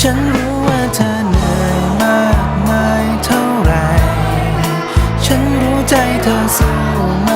ฉันรู้ว่าเธอเหนื่อยมากมายเท่าไร ฉันรู้ใจเธอสู้มา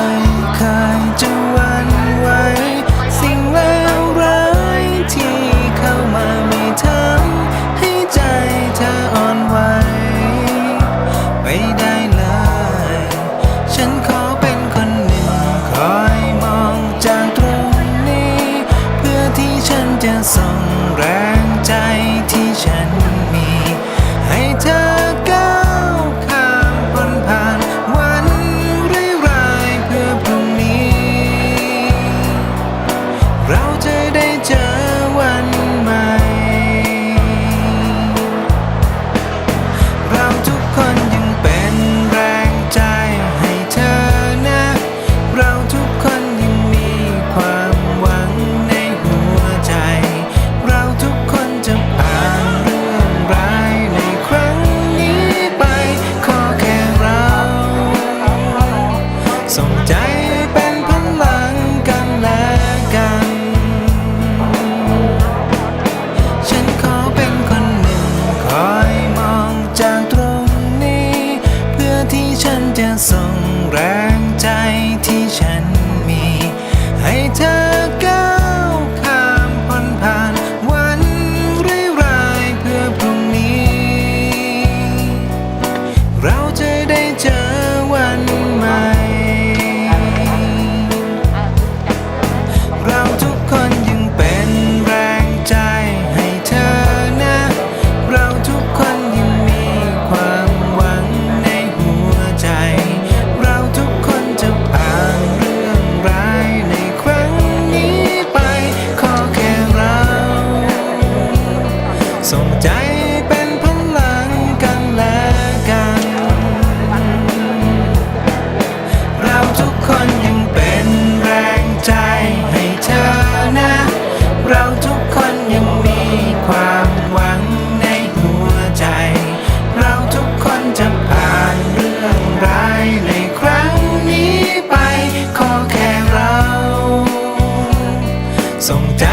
ส่งใจ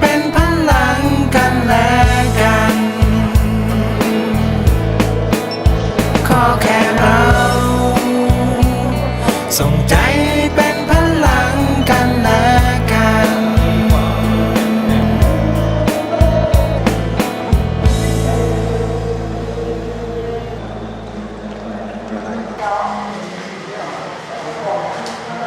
เป็นพลังกันและกัน ขอแค่เรา ส่งใจ